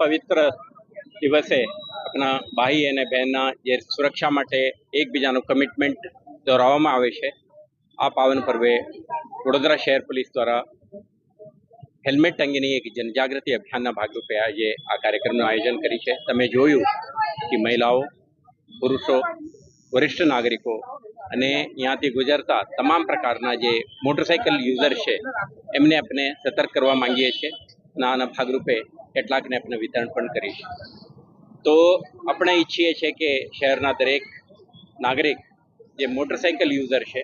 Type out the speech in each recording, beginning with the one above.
પવિત્ર દિવસે આપણા ભાઈ અને બહેનના જે સુરક્ષા માટે એકબીજાનું કમિટમેન્ટ દોહરાવવામાં આવે છે, આ પાવન પર્વે વડોદરા શહેર પોલીસ દ્વારા હેલ્મેટ અંગેની એક જનજાગૃતિ અભિયાનના ભાગરૂપે આજે આ કાર્યક્રમનું આયોજન કરી છે. તમે જોયું કે મહિલાઓ, પુરુષો, વરિષ્ઠ નાગરિકો અને ત્યાંથી ગુજરતા તમામ પ્રકારના જે મોટરસાઇકલ યુઝર છે, એમને આપણે સતર્ક કરવા માંગીએ છીએ. અને આના ભાગરૂપે કેટલાકને આપણે વિતરણ પણ કરીશું. તો આપણે ઈચ્છીએ છીએ કે શહેરના દરેક નાગરિક જે મોટરસાઇકલ યુઝર છે,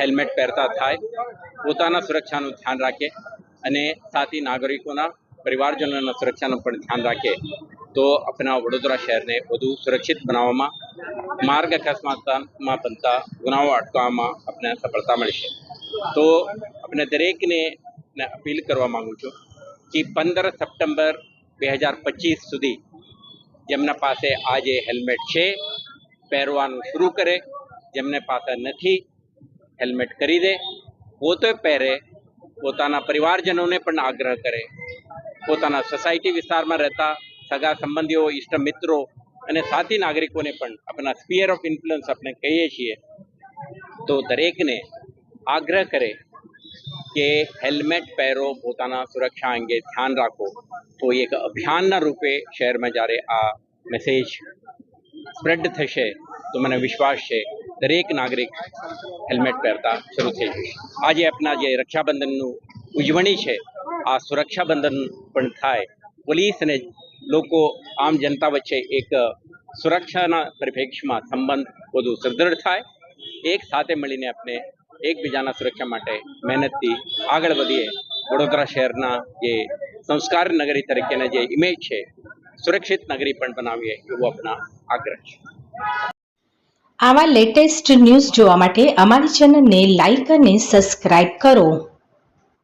હેલ્મેટ પહેરતા થાય, પોતાના સુરક્ષાનું ધ્યાન રાખે અને સાથી નાગરિકોના પરિવારજનોના સુરક્ષાનું પણ ધ્યાન રાખે, તો આપણા વડોદરા શહેરને વધુ સુરક્ષિત બનાવવામાં, માર્ગ અકસ્માતમાં બનતા ગુનાઓ અટકાવવામાં આપણે સફળતા મળશે. તો આપણે દરેકને અપીલ કરવા માગું છું કે પંદર સપ્ટેમ્બર બે હજાર પચીસ સુધી જેમના પાસે આજે હેલ્મેટ છે, પહેરવાનું શરૂ કરે, જેમને પાસે નથી, હેલ્મેટ કરી દે, પોતે પહેરે, પોતાના પરિવારજનોને પણ આગ્રહ કરે, પોતાના સોસાયટી વિસ્તારમાં રહેતા સગા સંબંધીઓ ઇષ્ટ મિત્રો અને સાથી નાગરિકોને પણ આપણા સ્પિયર ઓફ ઇન્ફ્લુઅન્સ આપણે કહીએ છીએ. તો દરેકને આગ્રહ કરે કે હેલ્મેટ પહેરો, પોતાના સુરક્ષા અંગે ધ્યાન રાખો, તો એક અભિયાનના રૂપે શહેરમાં જ્યારે આ મેસેજ સ્પ્રેડ થશે, તો મને વિશ્વાસ છે, દરેક નાગરિક હેલ્મેટ પહેરતા શરૂ થઈ જશે. આજે આપણા જે રક્ષાબંધનનું ઉજવણી છે, આ સુરક્ષાબંધન પણ થાય. પોલીસ અને લોકો, આમ જનતા વચ્ચે એક સુરક્ષાના પરિપ્રેક્ષમાં સંબંધ વધુ સુદૃઢ થાય. એક સાથે મળીને આપણે એકબીજાના સુરક્ષા માટે મહેનતથી આગળ વધીએ. વડોદરા શહેરના જે સંસ્કાર નગરી તરીકેના જે ઇમેજ છે, સુરક્ષિત નગરી પણ બનાવીએ એવો આપણા આગ્રહ છે. આવા લેટેસ્ટ ન્યૂઝ જોવા માટે અમારી ચેનલને લાઈક અને સબસ્ક્રાઇબ કરો.